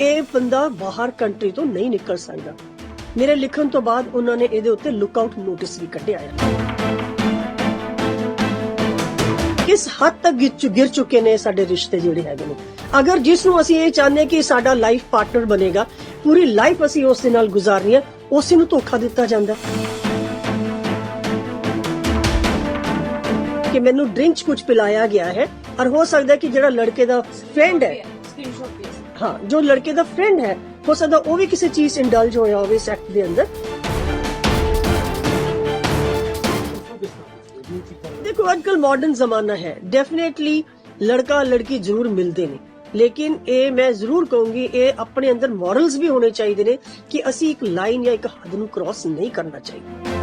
ਇਹ ਬੰਦਾ ਬਾਹਰ ਕੰਟਰੀ ਤੋਂ ਨਹੀਂ ਨਿਕਲ ਸਕਦਾ। ਮੇਰੇ ਲਿਖਣ ਤੋਂ ਬਾਅਦ ਉਹਨਾਂ ਨੇ ਇਹਦੇ ਉੱਤੇ ਲੁੱਕ ਨੋਟਿਸ ਵੀ ਕੱਢਿਆ ਹੈ ਕਿਸ ਹੱਦ ਤੱਕ ਗਿਰ ਚੁੱਕੇ ਨੇ ਸਾਡੇ ਰਿਸ਼ਤੇ ਜਿਹੜੇ ਹੈਗੇ ਨੇ? ਅਗਰ ਜਿਸ ਨੂੰ ਅਸੀਂ ਇਹ ਚਾਹੁੰਦੇ ਕਿ ਸਾਡਾ ਲਾਈਫ ਪਾਰਟਨਰ ਬਣੇਗਾ, ਪੂਰੀ ਲਾਈਫ ਅਸੀਂ ਉਸ ਦੇ ਨਾਲ ਗੁਜ਼ਾਰਨੀ ਹੈ, ਉਸੇ ਨੂੰ ਧੋਖਾ ਦਿੱਤਾ ਜਾਂਦਾ। ਕਿ ਮੈਨੂੰ ਡਰਿੰਕ ਕੁਝ ਪਿਲਾਇਆ ਗਿਆ ਹੈ, ਔਰ ਹੋ ਸਕਦਾ ਕਿ ਜਿਹੜਾ ਲੜਕੇ ਦਾ ਫਰੈਂਡ ਹੈ ਹਾਂ, ਜੋ ਲੜਕੇ ਦਾ ਫਰੈਂਡ ਹੈ, ਹੋ ਸਕਦਾ ਉਹ ਵੀ ਕਿਸੇ ਚੀਜ਼ ਇੰਡਲਜ ਹੋਇਆ ਹੋਵੇ ਇਸ ਐਕਟ ਦੇ ਅੰਦਰ। ਦੇਖੋ ਅੱਜਕੱਲ ਮਾਡਰਨ ਜ਼ਮਾਨਾ ਹੈ। ਡੈਫੀਨੇਟਲੀ ਲੜਕਾ, ਲੜਕੀ ਜ਼ਰੂਰ ਮਿਲਦੇ ਨੇ। ਲੇਕਿਨ ਇਹ ਮੈਂ ਜ਼ਰੂਰ ਕਹੂੰਗੀ, ਇਹ ਆਪਣੇ ਅੰਦਰ ਮੋਰਲਸ ਵੀ ਹੋਣੇ ਚਾਹੀਦੇ ਨੇ ਕਿ ਅਸੀਂ ਇੱਕ ਲਾਈਨ ਜਾਂ ਇੱਕ ਹੱਦ ਨੂੰ ਕ੍ਰਾਸ ਨਹੀਂ ਕਰਨਾ ਚਾਹੀਦਾ।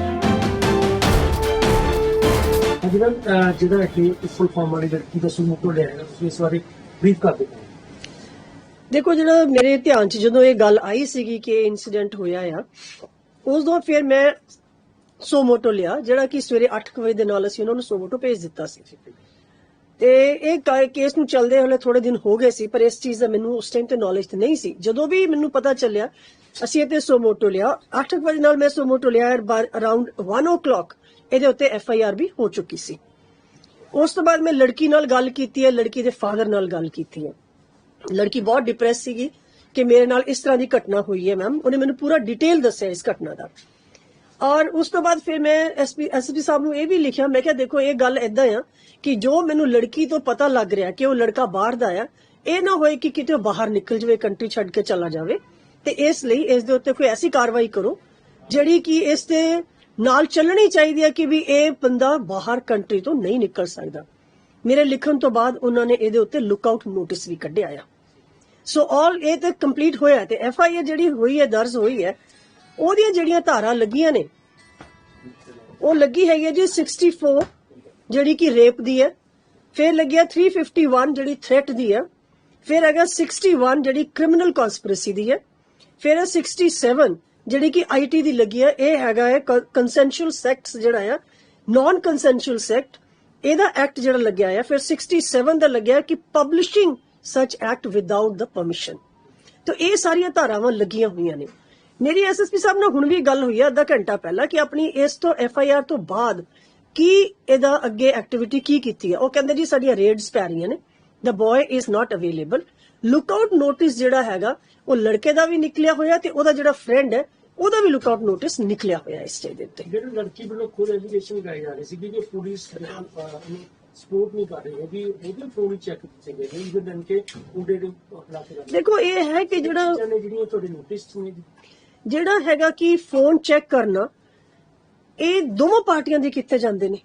ਅਜਿਹਾ ਜਿਹੜਾ ਕਿ ਫੁੱਲ ਫਾਰਮ ਵਾਲੀ ਲੜਕੀ ਦਾ ਸਮੂਹ ਤੋਂ ਲਿਆ ਹੈ ਤੁਸੀਂ ਇਸ ਬਾਰੇ ਬਰੀਫ ਕਰ ਦਿਓ ਦੇਖੋ ਜਿਹੜਾ ਮੇਰੇ ਧਿਆਨ 'ਚ ਜਦੋਂ ਇਹ ਗੱਲ ਆਈ ਸੀਗੀ ਕਿ ਇਹ ਇਨਸੀਡੈਂਟ ਹੋਇਆ ਆ ਉਸ ਤੋਂ ਫਿਰ ਮੈਂ ਸੋਮੋਟੋ ਲਿਆ, ਜਿਹੜਾ ਕਿ ਸਵੇਰੇ 8 ਵਜੇ ਦੇ ਨਾਲ ਅਸੀਂ ਉਹਨਾਂ ਨੂੰ ਸੋਮੋਟੋ ਭੇਜ ਦਿੱਤਾ ਸੀ। ਤੇ ਇਹ ਕੇਸ ਨੂੰ ਚੱਲਦੇ ਹਲੇ ਥੋੜੇ ਦਿਨ ਹੋ ਗਏ ਸੀ, ਪਰ ਇਸ ਚੀਜ਼ ਦਾ ਮੈਨੂੰ ਉਸ ਟਾਈਮ ਤੇ ਨੌਲੇਜ ਤੇ ਨਹੀਂ ਸੀ। ਜਦੋਂ ਵੀ ਮੈਨੂੰ ਪਤਾ ਚੱਲਿਆ, ਅਸੀਂ ਇਹ ਤੇ ਸੋਮੋਟੋ ਲਿਆ 8 ਵਜੇ ਨਾਲ ਮੈਂ ਸੋਮੋਟੋ ਲਿਆ ਅਰਾਊਂਡ 1:00 ਇਹਦੇ ਉੱਤੇ ਐਫ ਆਈ ਆਰ ਵੀ ਹੋ ਚੁੱਕੀ ਸੀ। ਉਸ ਤੋਂ ਬਾਅਦ ਮੈਂ ਲੜਕੀ ਨਾਲ ਗੱਲ ਕੀਤੀ ਹੈ, ਲੜਕੀ ਦੇ ਫਾਦਰ ਨਾਲ ਗੱਲ ਕੀਤੀ ਹੈ। ਲੜਕੀ ਬਹੁਤ ਡਿਪਰੈਸ ਸੀਗੀ ਕਿ ਮੇਰੇ ਨਾਲ ਇਸ ਤਰ੍ਹਾਂ ਦੀ ਘਟਨਾ ਹੋਈ ਹੈ ਮੈਮ ਉਹਨੇ ਮੈਨੂੰ ਪੂਰਾ ਡਿਟੇਲ ਦੱਸਿਆ ਇਸ ਘਟਨਾ ਦਾ। ਔਰ ਉਸ ਤੋਂ ਬਾਅਦ ਫਿਰ ਮੈਂ ਐਸਪੀ ਐਸਪੀ ਸਾਹਿਬ ਨੂੰ ਇਹ ਵੀ ਲਿਖਿਆ, ਮੈਂ ਕਿਹਾ, ਦੇਖੋ, ਇਹ ਗੱਲ ਐਦਾਂ ਆ ਕਿ ਜੋ ਮੈਨੂੰ ਲੜਕੀ ਤੋਂ ਪਤਾ ਲੱਗ ਰਿਹਾ ਕਿ ਉਹ ਲੜਕਾ ਬਾਹਰ ਦਾ ਆ, ਇਹ ਨਾ ਹੋਏ ਕਿ ਕਿਤੇ ਬਾਹਰ ਨਿਕਲ ਜਾਵੇ, ਕੰਟਰੀ ਛੱਡ ਕੇ ਚਲਾ ਜਾਵੇ, ਤੇ ਇਸ ਲਈ ਇਸ ਦੇ ਉੱਤੇ ਕੋਈ ਐਸੀ ਕਾਰਵਾਈ ਕਰੋ, ਜਿਹੜੀ ਕਿ ਇਸ ਦੇ ਨਾਲ ਚੱਲਣੀ ਚਾਹੀਦੀ ਹੈ ਕਿ ਵੀ ਇਹ ਬੰਦਾ ਬਾਹਰ ਕੰਟਰੀ ਤੋਂ ਨਹੀਂ ਨਿਕਲ ਸਕਦਾ। ਮੇਰੇ ਲਿਖਣ ਤੋਂ ਬਾਅਦ ਉਹਨਾਂ ਨੇ ਇਹਦੇ ਉੱਤੇ ਲੁੱਕ ਆਊਟ ਨੋਟਿਸ ਵੀ ਕੱਢਿਆ ਆ। ਸੋ ਆਲ ਇਹ ਤੇ ਕੰਪਲੀਟ ਹੋਇਆ ਤੇ ਐਫ ਆਈ ਆਰ ਜਿਹੜੀ ਹੋਈ ਹੈ, ਦਰਜ ਹੋਈ ਹੈ, ਉਹਦੀਆਂ ਜਿਹੜੀਆਂ ਧਾਰਾਂ ਲੱਗੀਆਂ ਨੇ, ਉਹ ਲੱਗੀ ਹੈਗੀ ਹੈ ਜੀ 64 ਜਿਹੜੀ ਕਿ ਰੇਪ ਦੀ ਹੈ, ਫਿਰ ਲੱਗਿਆ 351 ਜਿਹੜੀ ਥ੍ਰੈਟ ਦੀ ਹੈ, ਫਿਰ ਹੈਗਾ 61 ਜਿਹੜੀ ਕ੍ਰਿਮੀਨਲ ਕਨਸਪੀਰੇਸੀ ਦੀ ਹੈ, ਫਿਰ ਹੈ 67 ਜਿਹੜੀ ਕਿ ਆਈਟੀ ਦੀ ਲੱਗੀ ਹੈ, ਇਹ ਹੈਗਾ ਹੈ ਕੰਸੈਂਸ਼ੂਅਲ ਸੈਕਸ ਜਿਹੜਾ ਆ ਨਾਨ ਕੰਸੈਂਸ਼ੂਅਲ ਸੈਕਟ ਇਹਦਾ ਐਕਟ ਜਿਹੜਾ ਲੱਗਿਆ ਆ, ਫਿਰ 67 ਦਾ ਲੱਗਿਆ ਕਿ ਪਬਲਿਸ਼ਿੰਗ ਸੱਚ ਐਕਟ ਵਿਦਆਊਟ ਦਾ ਪਰਮਿਸ਼ਨ ਤਾਂ ਇਹ ਸਾਰੀਆਂ ਧਾਰਾਵਾਂ ਲੱਗੀਆਂ ਹੋਈਆਂ ਨੇ। ਮੇਰੀ ਐਸਐਸਪੀ ਸਾਹਿਬ ਨਾਲ ਹੁਣ ਵੀ ਗੱਲ ਹੋਈ ਹੈ, ਅੱਧਾ ਘੰਟਾ ਪਹਿਲਾਂ ਕਿ ਆਪਣੀ ਇਸ ਤੋਂ ਐਫਆਈਆਰ ਤੋਂ ਬਾਅਦ ਕੀ ਇਹਦਾ ਅੱਗੇ ਐਕਟੀਵਿਟੀ ਕੀ ਕੀਤੀ ਹੈ। ਉਹ ਕਹਿੰਦੇ ਜੀ ਸਾਡੀਆਂ ਰੇਡਸ ਪੈ ਰਹੀਆਂ ਨੇ। The boy is not available lookout notice ਜਿਹੜਾ ਹੈਗਾ, ਉਹ ਲੜਕੇ ਦਾ ਵੀ ਨਿਕਲਿਆ ਹੋਇਆ ਤੇ ਉਹਦਾ ਜਿਹੜਾ ਫਰੈਂਡ ਹੈ, ਉਹਦਾ ਵੀ ਲੁੱਕ ਆਊਟ ਨੋਟਿਸ ਨਿਕਲਿਆ ਹੋਇਆ ਇਸ ਸਟੇਜ ਦੇ ਉੱਤੇ। ਜਿਹੜੀ ਲੜਕੀ ਵੱਲੋਂ ਖੁਦ ਐਲੀਗੇਸ਼ਨ ਲਗਾਈ ਜਾ ਰਹੀ ਸੀ ਕਿ ਪੁਲਿਸ ਸਪੋਰਟ ਨਹੀਂ ਕਰ ਰਹੀ। ਕਿ ਉਹਦੇ ਫੋਨ ਚੈੱਕ ਕੀਤੇ ਗਏ ਨੇ ਇਵਨ ਦਨ ਕੇ ਉਹਦੇ ਦੇ ਗੱਲ ਦੇਖੋ ਇਹ ਹੈ ਕਿ ਜਿਹੜਾ ਜਿਹੜੀਆਂ ਤੁਹਾਡੇ ਨੋਟਿਸ ਨੇ ਜਿਹੜਾ ਹੈਗਾ ਕਿ ਫੋਨ ਚੈੱਕ ਕਰਨਾ ਇਹ ਦੋਵਾਂ ਪਾਰਟੀਆਂ ਦੇ ਕੀਤੇ ਜਾਂਦੇ ਨੇ।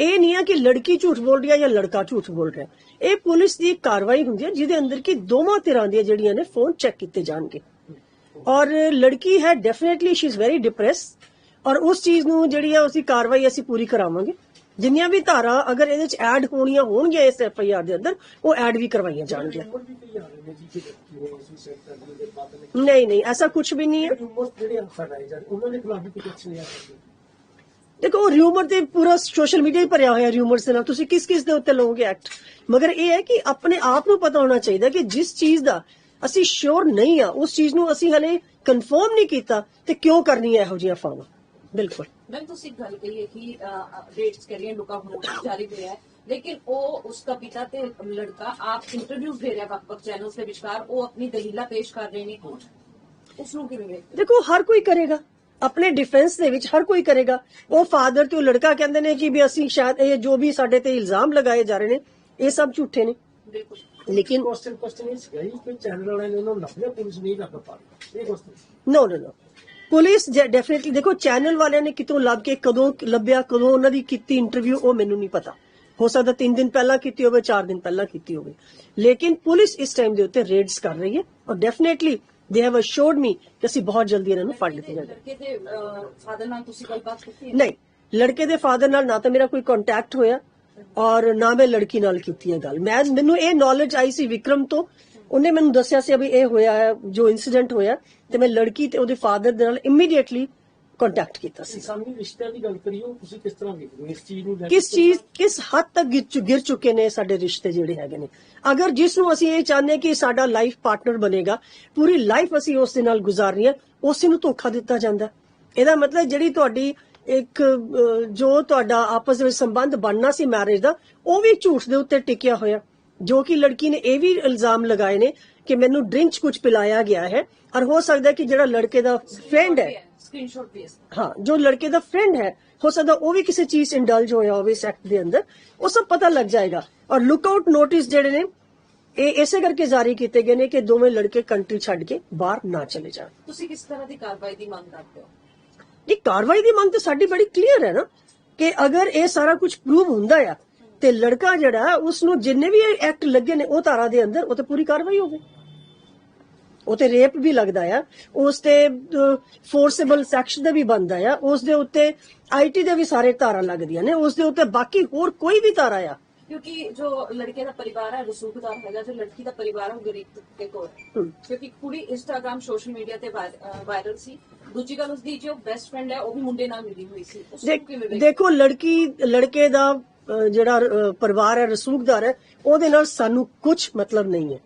ਇਹ ਨਹੀਂ ਹੈ ਕਿ ਲੜਕੀ ਝੂਠ ਬੋਲ ਰਹੀ ਹੈ ਜਾਂ ਲੜਕਾ ਝੂਠ ਬੋਲ ਰਿਹਾ ਇਹ ਪੁਲਿਸ ਦੀ ਕਾਰਵਾਈ ਹੁੰਦੀ ਹੈ ਜਿਹਦੇ ਅੰਦਰ ਕਿ ਦੋਵਾਂ ਧਿਰਾਂ ਦੀਆਂ ਜਿਹੜੀਆਂ ਨੇ ਫੋਨ ਚੈੱਕ ਕੀਤੇ ਜਾਣਗੇ। ਔਰ ਲੜਕੀ ਹੈ definitely she is very depress ਔਰ ਉਸ ਚੀਜ਼ ਨੂੰ ਜਿਹੜੀ ਹੈ ਉਸਦੀ ਕਾਰਵਾਈ ਅਸੀਂ ਪੂਰੀ ਕਰਾਵਾਂਗੇ। ਜਿੰਨੀਆਂ ਵੀ ਧਾਰਾ ਅਗਰ ਇਹਦੇ ਚ ਐਡ ਹੋਣੀਆਂ ਹੋਣਗੀਆਂ ਇਸ ਐਫ ਆਈ ਆਰ ਦੇ ਅੰਦਰ ਉਹ ਐਡ ਵੀ ਕਰਵਾਈਆਂ ਜਾਣਗੀਆਂ। ਨਹੀਂ ਨਹੀਂ ਐਸਾ ਕੁਝ ਵੀ ਨਹੀਂ ਹੈ। ਦੇਖੋ ਰਿਊਮਰ ਤੇ ਪੂਰਾ ਸੋਸ਼ਲ ਮੀਡੀਆ ਹੀ ਭਰਿਆ ਹੋਇਆ ਰਿਊਮਰਸ ਦੇ ਨਾਲ। ਤੁਸੀਂ ਕਿਸ ਕਿਸ ਦੇ ਉੱਤੇ ਲਓਗੇ ਐਕਟ ਮਗਰ ਇਹ ਹੈ ਕਿ ਆਪਣੇ ਆਪ ਨੂੰ ਪਤਾ ਹੋਣਾ ਚਾਹੀਦਾ ਕਿ ਜਿਸ ਚੀਜ਼ ਦਾ ਅਸੀਂ ਸ਼ੋਰ ਨਹੀਂ ਆ ਉਸ ਚੀਜ਼ ਨੂੰ ਅਸੀਂ ਹਲੇ ਕਨਫਰਮ ਨਹੀਂ ਕੀਤਾ ਤੇ ਕਿਉਂ ਕਰਨੀ ਹੈ ਇਹੋ ਜਿਹੀਆਂ ਫਾਵਾਂ? ਬਿਲਕੁਲ। ਮੈਂ ਤੁਸੀਂ ਗੱਲ ਕਹੀ ਹੈ ਕਿ ਅਪਡੇਟਸ ਕਰੀਏ ਲੁਕਾ ਹੋਣ ਜਾਰੀ ਰਿਹਾ ਹੈ। ਲੇਕਿਨ ਉਹ ਉਸਕਾ ਪਿਤਾ ਤੇ ਲੜਕਾ ਆਪ ਇੰਟਰਵਿਊ ਦੇ ਰਿਹਾ ਵੱਖ-ਵੱਖ ਚੈਨਲਸ ਦੇ ਵਿਚਕਾਰ ਉਹ ਆਪਣੀ ਦਲੀਲਾਂ ਪੇਸ਼ ਕਰ ਰਹੇ ਨੇ। ਉਸ ਨੂੰ ਕਿਵੇਂ ਵੇਖਦੇ ਦੇਖੋ ਹਰ ਕੋਈ ਕਰੇਗਾ। ਆਪਣੇ ਡਿਫੈਂਸ ਦੇ ਵਿੱਚ ਹਰ ਕੋਈ ਕਰੇਗਾ। ਉਹ ਫਾਦਰ ਤੇ ਉਹ ਲੜਕਾ ਕਹਿੰਦੇ ਨੇ ਕਿ ਵੀ ਅਸੀਂ ਸ਼ਾਇਦ ਇਹ ਜੋ ਵੀ ਸਾਡੇ ਤੇ ਇਲਜ਼ਾਮ ਲਗਾਏ ਜਾ ਰਹੇ ਨੇ ਇਹ ਸਭ ਝੂਠੇ ਨੇ। ਬਿਲਕੁਲ। ਲੇਕਿਨ ਕੁਐਸਚਨ ਚੈਨਲ ਵਾਲਿਆਂ ਨੇ ਉਹਨਾਂ ਨੂੰ ਲੱਭਿਆ ਨਹੀਂ ਲੱਭ ਇਹ question no no no police definitely ਦੇਖੋ ਚੈਨਲ ਵਾਲਿਆਂ ਨੇ ਕਿਤੋਂ ਲੱਭ ਕੇ ਕਦੋਂ ਲੱਭਿਆ ਕਦੋਂ ਉਹਨਾਂ ਦੀ ਕੀਤੀ ਇੰਟਰਵਿਊ ਉਹ ਮੈਨੂੰ ਨਹੀਂ ਪਤਾ। ਹੋ ਸਕਦਾ 3 ਦਿਨ ਪਹਿਲਾਂ ਕੀਤੀ ਹੋਵੇ 4 ਦਿਨ ਪਹਿਲਾਂ ਕੀਤੀ ਹੋਵੇ। ਲੇਕਿਨ ਪੁਲਿਸ ਇਸ ਟਾਈਮ ਦੇ ਉੱਤੇ ਰੇਡਸ ਕਰ ਰਹੀ ਹੈ ਔਰ ਡੈਫੀਨਿਟਲੀ ਦੇ ਹੈਵ ਅਸ਼ੋਰਡ ਮੀ ਕਿ ਅਸੀਂ ਬਹੁਤ ਜਲਦੀ ਇਹਨਾਂ ਨੂੰ ਫੜ ਲਿੱਤਾ ਜਾਏਗਾ ਲੜਕੇ ਦੇ ਫਾਦਰ ਨਾਲ ਤੁਸੀਂ ਗੱਲਬਾਤ ਕੀਤੀ ਨਹੀਂ ਲੜਕੇ ਦੇ ਫਾਦਰ ਨਾਲ ਨਾ ਤਾਂ ਮੇਰਾ ਕੋਈ ਕੰਟੈਕਟ ਹੋਇਆ ਔਰ ਨਾ ਮੈਂ ਲੜਕੀ ਨਾਲ ਕੀਤੀ ਹੈ ਗੱਲ। ਮੈਂ ਮੈਨੂੰ ਇਹ ਨੌਲੇਜ ਆਈ ਸੀ ਵਿਕਰਮ ਤੋਂ ਉਹਨੇ ਮੈਨੂੰ ਦੱਸਿਆ ਸੀ ਵੀ ਇਹ ਹੋਇਆ ਹੈ ਜੋ ਇਨਸੀਡੈਂਟ ਹੋਇਆ ਤੇ ਮੈਂ ਲੜਕੀ ਤੇ ਉਹਦੇ ਫਾਦਰ ਦੇ ਨਾਲ ਇਮੀਡੀਏਟਲੀ ਕੰਟੈਕਟ ਕੀਤਾ ਸੀ। ਇਨਸਾਨੀ ਰਿਸ਼ਤਿਆਂ ਦੀ ਗੱਲ ਉਹ ਤੁਸੀਂ ਕਿਸ ਤਰ੍ਹਾਂ ਵੇਖਦੇ ਇਸ ਚੀਜ਼ ਨੂੰ ਕਿਸ ਚੀਜ਼ ਕਿਸ ਹੱਦ ਤੱਕ ਗਿਰ ਚੁੱਕੇ ਨੇ ਸਾਡੇ ਰਿਸ਼ਤੇ ਜਿਹੜੇ ਹੈਗੇ ਨੇ? ਅਗਰ ਜਿਸ ਨੂੰ ਅਸੀਂ ਇਹ ਚਾਹੁੰਦੇ ਕਿ ਸਾਡਾ ਲਾਈਫ ਪਾਰਟਨਰ ਬਣੇਗਾ ਪੂਰੀ ਲਾਈਫ ਅਸੀਂ ਉਸ ਦੇ ਨਾਲ ਗੁਜ਼ਾਰਨੀ ਹੈ ਉਸੇ ਨੂੰ ਧੋਖਾ ਦਿੱਤਾ ਜਾਂਦਾ। ਇਹਦਾ ਮਤਲਬ ਜਿਹੜੀ ਤੁਹਾਡੀ ਇੱਕ ਜੋ ਤੁਹਾਡਾ ਆਪਸ ਵਿੱਚ ਸੰਬੰਧ ਬਣਨਾ ਸੀ ਮੈਰਿਜ ਦਾ ਉਹ ਵੀ ਝੂਠ ਦੇ ਉੱਤੇ ਟਿਕਿਆ ਹੋਇਆ। ਜੋ ਕਿ ਲੜਕੀ ਨੇ ਇਹ ਵੀ ਇਲਜ਼ਾਮ ਲਗਾਏ ਨੇ ਕਿ ਮੈਨੂੰ ਡਰਿੰਕ ਕੁਝ ਪਿਲਾਇਆ ਗਿਆ ਹੈ। ਔਰ ਹੋ ਸਕਦਾ ਹੈ ਕਿ ਜਿਹੜਾ ਲੜਕੇ ਦਾ ਫਰੈਂਡ ਹੈ ਸਕਰੀਨਸ਼ਾਟ ਵੀ ਹੈ। ਹਾਂ ਜੋ ਲੜਕੇ ਦਾ ਫਰੈਂਡ ਹੈ ਹੋ ਸਕਦਾ ਉਹ ਵੀ ਕਿਸੇ ਚੀਜ਼ ਇੰਡਲਜ ਹੋਇਆ ਹੋਵੇ ਇਸ ਐਕਟ ਦੇ ਅੰਦਰ। ਉਹ ਸਭ ਪਤਾ ਲੱਗ ਜਾਏਗਾ। ਔਰ ਲੁੱਕ ਆਊਟ ਨੋਟਿਸ ਜਿਹੜੇ ਨੇ ਇਹ ਇਸੇ ਕਰਕੇ ਜਾਰੀ ਕੀਤੇ ਗਏ ਨੇ ਕਿ ਦੋਵੇਂ ਲੜਕੇ ਕੰਟਰੀ ਛੱਡ ਕੇ ਬਾਹਰ ਨਾ ਚਲੇ ਜਾਣ। ਤੁਸੀਂ ਕਿਸ ਤਰ੍ਹਾਂ ਦੀ ਕਾਰਵਾਈ ਦੀ ਮੰਗ ਕਰਦੇ ਹੋ? ਇਹ ਕਾਰਵਾਈ ਦੀ ਮੰਗ ਤਾਂ ਸਾਡੀ ਬੜੀ ਕਲੀਅਰ ਹੈ ਨਾ ਕਿ ਅਗਰ ਇਹ ਸਾਰਾ ਕੁਝ ਪ੍ਰੂਵ ਹੁੰਦਾ ਆ ਤੇ ਲੜਕਾ ਜਿਹੜਾ ਉਸ ਨੂੰ ਜਿੰਨੇ ਵੀ ਐਕਟ ਲੱਗੇ ਨੇ ਉਹ ਧਾਰਾ ਦੇ ਅੰਦਰ ਉਹ ਤੇ ਪੂਰੀ ਕਾਰਵਾਈ ਹੋਵੇ ਉਹ ਤੇ ਰੇਪ ਵੀ ਲੱਗਦਾ ਆ। ਉਸ ਤੇ ਫੋਰਸੇਬਲ ਸੈਕਸ਼ਨ ਦਾ ਵੀ ਬਣਦਾ ਆ। ਉਸ ਦੇ ਉੱਤੇ ਆਈਟੀ ਦੇ ਵੀ ਸਾਰੇ ਧਾਰਾ ਲੱਗਦੀਆਂ ਨੇ। ਉਸ ਦੇ ਉੱਤੇ ਬਾਕੀ ਹੋਰ ਕੋਈ ਵੀ ਧਾਰਾ ਆ। ਕਿਉਂਕਿ ਜੋ ਲੜਕੇ ਦਾ ਪਰਿਵਾਰ ਹੈ ਰਸੂਖਦਾਰ ਹੈਗਾ ਜੋ ਲੜਕੀ ਦਾ ਪਰਿਵਾਰ ਹੈ ਉਹ ਗਰੀਬ ਦੇ ਕੋਲ। ਕਿਉਂਕਿ ਕੁੜੀ ਇੰਸਟਾਗ੍ਰam ਸੋਸ਼ਲ ਮੀਡੀਆ ਤੇ ਵਾਇਰਲ ਸੀ। ਦੂਜੀ ਗੱਲ ਉਸਦੀ ਜੋ ਬੈਸਟ ਫਰੈਂਡ ਹੈ ਉਹ ਵੀ ਮੁੰਡੇ ਨਾਲ ਮਿਲੀ ਹੋਈ ਸੀ। ਉਸ ਦੇਖ- ਲੜਕੀ ਲੜਕੇ ਦਾ ਜਿਹੜਾ ਪਰਿਵਾਰ ਹੈ, ਰਸੂਖਦਾਰ ਹੈ, ਉਹਦੇ ਨਾਲ ਸਾਨੂੰ ਕੁਝ ਮਤਲਬ ਨਹੀਂ ਹੈ।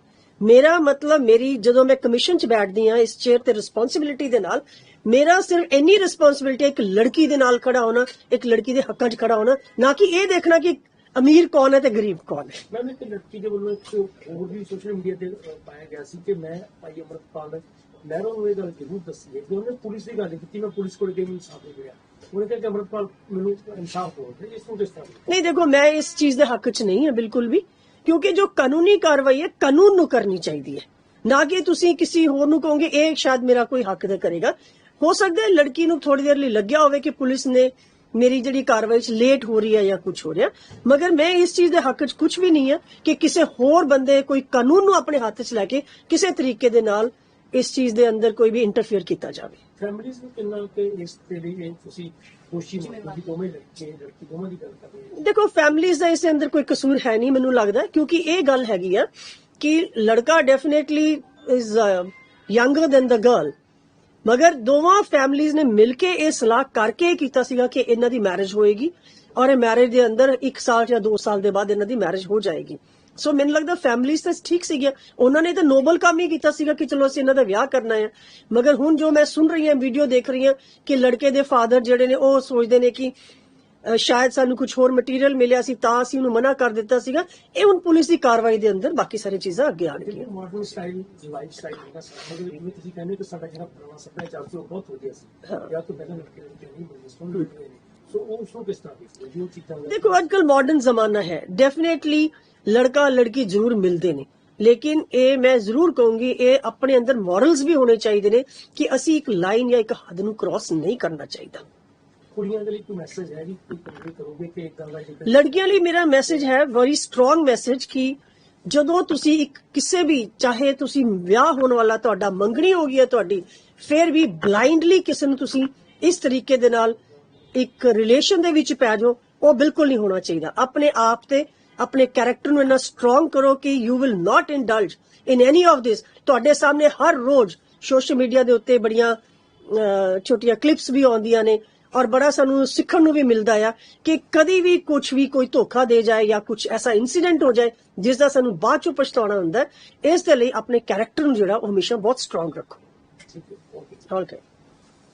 ਮੇਰਾ ਮਤਲਬ, ਮੇਰੀ, ਜਦੋਂ ਮੈਂ ਕਮਿਸ਼ਨ 'ਚ ਬੈਠਦੀ ਆ ਇਸ ਚੇਅਰ ਤੇ ਰਿਸਪੌਂਸਿਬਿਲਿਟੀ ਦੇ ਨਾਲ, ਮੇਰਾ ਸਿਰਫ ਇੰਨੀ ਰਿਸਪੌਂਸਿਬਿਲਿਟੀ ਇੱਕ ਲੜਕੀ ਦੇ ਨਾਲ ਖੜਾ ਹੋਣਾ, ਇੱਕ ਲੜਕੀ ਦੇ ਹੱਕਾਂ 'ਚ ਖੜਾ ਹੋਣਾ, ਨਾ ਕਿ ਇਹ ਦੇਖਣਾ ਕਿ ਅਮੀਰ ਕੌਣ ਹੈ ਤੇ ਗਰੀਬ ਕੌਣ ਹੈ। ਮੈਂ ਇੱਕ ਲੜਕੀ ਦੇ ਵੱਲੋਂ ਇੱਕ ਹੋਰ ਵੀ ਸੋਸ਼ਲ ਮੀਡੀਆ ਤੇ ਪਾਇਆ ਗਿਆ ਸੀ ਕਿ ਮੈਂ ਭਾਈ ਅਮਰਪਾਲ ਲਹਿਰੋਂ ਨੂੰ ਇਹ ਗੱਲ ਜ਼ਰੂਰ ਦੱਸੀ ਹੈ। ਕਿ ਉਹਨੇ ਪੁਲਿਸ ਦੀ ਗੱਲ ਕੀਤੀ, ਮੈਂ ਪੁਲਿਸ ਕੋਲ ਗਈ ਮੈਨੂੰ ਇਨਸਾਫ ਨਹੀਂ ਉਹਨੇ ਕਿਹਾ ਕਿ ਅਮਰਪਾਲ ਮੈਨੂੰ ਇਨਸਾਫ ਹੋ ਗਿਆ ਇਸ ਨੂੰ ਕਿਸ ਤਰ੍ਹਾਂ ਨਹੀਂ, ਦੇਖੋ, ਮੈਂ ਇਸ ਚੀਜ਼ ਦੇ ਹੱਕ 'ਚ ਨਹੀਂ ਹਾਂ, ਬਿਲਕੁਲ ਵੀ, ਕਿਉਂਕਿ ਜੋ ਕਾਨੂੰਨੀ ਕਾਰਵਾਈ ਹੈ, ਕਾਨੂੰਨ ਨੂੰ ਕਰਨੀ ਚਾਹੀਦੀ ਹੈ। ਨਾ ਕਿ ਤੁਸੀਂ ਕਿਸੇ ਹੋਰ ਨੂੰ ਕਹੋਗੇ, ਇਹ ਸ਼ਾਇਦ ਮੇਰਾ ਕੋਈ ਹੱਕ ਦਾ ਕਰੇਗਾ। ਹੋ ਸਕਦਾ ਹੈ ਲੜਕੀ ਨੂੰ ਥੋੜੀ ਦੇਰ ਲਈ ਲੱਗਿਆ ਹੋਵੇ ਕਿ ਪੁਲਿਸ ਨੇ ਮੇਰੀ ਜਿਹੜੀ ਕਾਰਵਾਈ 'ਚ ਲੇਟ ਹੋ ਰਹੀ ਹੈ ਜਾਂ ਕੁਝ ਹੋ ਰਿਹਾ। ਮਗਰ ਮੈਂ ਇਸ ਚੀਜ਼ ਦੇ ਹੱਕ 'ਚ ਕੁਝ ਵੀ ਨਹੀਂ ਹੈ ਕਿ ਕਿਸੇ ਹੋਰ ਬੰਦੇ ਕੋਈ ਕਾਨੂੰਨ ਨੂੰ ਆਪਣੇ ਹੱਥ 'ਚ ਲੈ ਕੇ ਕਿਸੇ ਤਰੀਕੇ ਦੇ ਨਾਲ ਇਸ ਚੀਜ਼ ਦੇ ਅੰਦਰ ਕੋਈ ਵੀ ਇੰਟਰਫੇਅਰ ਕੀਤਾ ਜਾਵੇ। ਫੈਮਿਲੀਜ਼ ਨੂੰ ਕਿੰਨਾ ਕਿ ਇਸ ਤੇ ਲਈ ਇਹ ਤੁਸੀਂ ਖੁਸ਼ੀ ਮੰਨਦੇ ਹੋ ਕਿ ਦੋਵੇਂ ਲੜਕੇ ਲੜਕੀ ਦੋਵਾਂ ਦੀ ਗੱਲ ਕਰ ਰਹੇ ਹੋ ਦੇਖੋ ਫੈਮਲੀਜ਼ ਦਾ ਇਸ ਦੇ ਅੰਦਰ ਕੋਈ ਕਸੂਰ ਹੈ ਨਹੀਂ ਮੈਨੂੰ ਲੱਗਦਾ ਕਿਉਂਕਿ ਇਹ ਗੱਲ ਹੈਗੀ ਆ ਕਿ ਲੜਕਾ definitely is younger than the girl ਮਗਰ ਦੋਵਾਂ ਫੈਮਲੀਜ਼ ਨੇ ਮਿਲ ਕੇ ਇਹ ਸਲਾਹ ਕਰਕੇ ਇਹ ਕੀਤਾ ਸੀਗਾ ਕਿ ਇਹਨਾਂ ਦੀ ਮੈਰਿਜ ਹੋਏਗੀ ਔਰ ਇਹ ਮੈਰਿਜ ਦੇ ਅੰਦਰ 1 ਸਾਲ ਜਾਂ 2 ਸਾਲ ਦੇ ਬਾਅਦ ਇਹਨਾਂ ਦੀ ਮੈਰਿਜ ਹੋ ਜਾਏਗੀ ਸੋ ਮੈਨੂੰ ਲੱਗਦਾ ਫੈਮਲੀਜ਼ ਤਾਂ ਠੀਕ ਸੀਗੀਆਂ। ਉਹਨਾਂ ਨੇ ਤਾਂ ਨੋਬਲ ਕੰਮ ਹੀ ਕੀਤਾ ਸੀਗਾ ਕਿ ਚਲੋ ਅਸੀਂ ਇਹਨਾਂ ਦਾ ਵਿਆਹ ਕਰਨਾ ਹੈ। ਮਗਰ ਹੁਣ ਜੋ ਮੈਂ ਸੁਣ ਰਹੀ ਹਾਂ ਵੀਡੀਓ ਦੇਖ ਰਹੀ ਹਾਂ ਕਿ ਲੜਕੇ ਦੇ ਫਾਦਰ ਜਿਹੜੇ ਨੇ ਉਹ ਸੋਚਦੇ ਨੇ ਕਿ ਸ਼ਾਇਦ ਸਾਨੂੰ ਕੁਝ ਹੋਰ ਮਟੀਰੀਅਲ ਮਿਲਿਆ ਸੀ ਤਾਂ ਅਸੀਂ ਉਹਨੂੰ ਮਨਾ ਕਰ ਦਿੱਤਾ ਸੀਗਾ। ਇਹ ਹੁਣ ਪੁਲਿਸ ਦੀ ਕਾਰਵਾਈ ਦੇ ਅੰਦਰ ਬਾਕੀ ਸਾਰੀ ਚੀਜ਼ਾਂ ਅੱਗੇ ਆਣਗੀਆਂ ਮਾਡਰਨ ਸਟਾਈਲ ਲਾਈਫ ਸਟਾਈਲ ਹੈਗਾ ਸਾਡਾ ਜਿਵੇਂ ਤੁਸੀਂ ਕਹਿੰਦੇ ਕਿ ਸਾਡਾ ਜਿਹੜਾ ਪੁਰਾਣਾ ਸੱਭਿਆਚਾਰ ਸੀ ਉਹ ਬਹੁਤ ਵਧੀਆ ਸੀ। ਜਾਂ ਤੋਂ ਪਹਿਲਾਂ ਲੜਕੇ ਨਹੀਂ ਬਣੇ ਸੁਣ ਨੇ ਸੋ ਉਹ ਉਸ ਨੂੰ ਕਿਸ ਤਰ੍ਹਾਂ ਦੇਖਦੇ ਹੋ ਜੋ ਚੀਜ਼ਾਂ ਦਾ- ਦੇਖੋ ਅੱਜਕੱਲ ਮਾਡਰਨ ਜ਼ਮਾਨਾ ਹੈ ਡੈਫੀਨੇਟਲੀ ਲੜਕਾ ਲੜਕੀ ਜ਼ਰੂਰ ਮਿਲਦੇ ਨੇ ਲੇਕਿਨ ਇਹ ਮੈਂ ਜ਼ਰੂਰ ਕਹੂੰਗੀ ਇਹ ਆਪਣੇ ਅੰਦਰ ਮੋਰਲਸ ਵੀ ਹੋਣੇ ਚਾਹੀਦੇ ਨੇ ਕਿ ਅਸੀਂ ਇੱਕ ਲਾਈਨ ਜਾਂ ਇੱਕ ਹੱਦ ਨੂੰ ਕ੍ਰਾਸ ਨਹੀਂ ਕਰਨਾ ਚਾਹੀਦਾ ਕੁੜੀਆਂ ਦੇ ਲਈ ਕੋਈ ਮੈਸੇਜ ਹੈ ਜੀ ਕੋਈ ਕਨਵੇ ਕਰੋਗੇ ਕਿ ਇਦਾਂ ਦਾ ਜੇਕਰ ਲੜਕੀਆਂ ਲਈ ਮੇਰਾ ਮੈਸੇਜ ਹੈ ਵੈਰੀ ਸਟਰੋਂਗ ਮੈਸੇਜ ਕਿ ਜਦੋਂ ਤੁਸੀਂ ਇੱਕ ਕਿਸੇ ਵੀ ਚਾਹੇ ਤੁਸੀਂ ਵਿਆਹ ਹੋਣ ਵਾਲਾ ਤੁਹਾਡਾ ਮੰਗਣੀ ਹੋ ਗਈ ਹੈ ਤੁਹਾਡੀ ਫਿਰ ਵੀ ਬਲਾਈਂਡਲੀ ਕਿਸੇ ਨੂੰ ਤੁਸੀਂ ਇਸ ਤਰੀਕੇ ਦੇ ਨਾਲ ਇੱਕ ਰਿਲੇਸ਼ਨ ਦੇ ਵਿੱਚ ਪੈ ਜਾਓ ਉਹ ਬਿਲਕੁਲ ਨਹੀਂ ਹੋਣਾ ਚਾਹੀਦਾ। ਆਪਣੇ ਆਪ ਤੇ ਆਪਣੇ ਕੈਰੈਕਟਰ ਨੂੰ ਇੰਨਾ ਸਟਰੋਂਗ ਕਰੋ ਕਿ you will not indulge in any of this ਤੁਹਾਡੇ ਸਾਹਮਣੇ ਹਰ ਰੋਜ਼ ਸੋਸ਼ਲ ਮੀਡੀਆ ਦੇ ਉੱਤੇ ਬੜੀਆਂ ਛੋਟੀਆਂ ਕਲਿੱਪਸ ਵੀ ਆਉਂਦੀਆਂ ਨੇ ਔਰ ਬੜਾ ਸਾਨੂੰ ਸਿੱਖਣ ਨੂੰ ਵੀ ਮਿਲਦਾ ਆ ਕਿ ਕਦੀ ਵੀ ਕੁਝ ਵੀ ਕੋਈ ਧੋਖਾ ਦੇ ਜਾਏ ਜਾਂ ਕੁਝ ਐਸਾ ਇਨਸੀਡੈਂਟ ਹੋ ਜਾਏ ਜਿਸ ਦਾ ਸਾਨੂੰ ਬਾਅਦ ਚੋਂ ਪਛਤਾਉਣਾ ਹੁੰਦਾ। ਇਸ ਦੇ ਲਈ ਆਪਣੇ ਕੈਰੈਕਟਰ ਨੂੰ ਜਿਹੜਾ ਉਹ ਹਮੇਸ਼ਾ ਬਹੁਤ ਸਟਰੋਂਗ ਰੱਖੋ। ਠੀਕ ਹੈ ਓਕੇ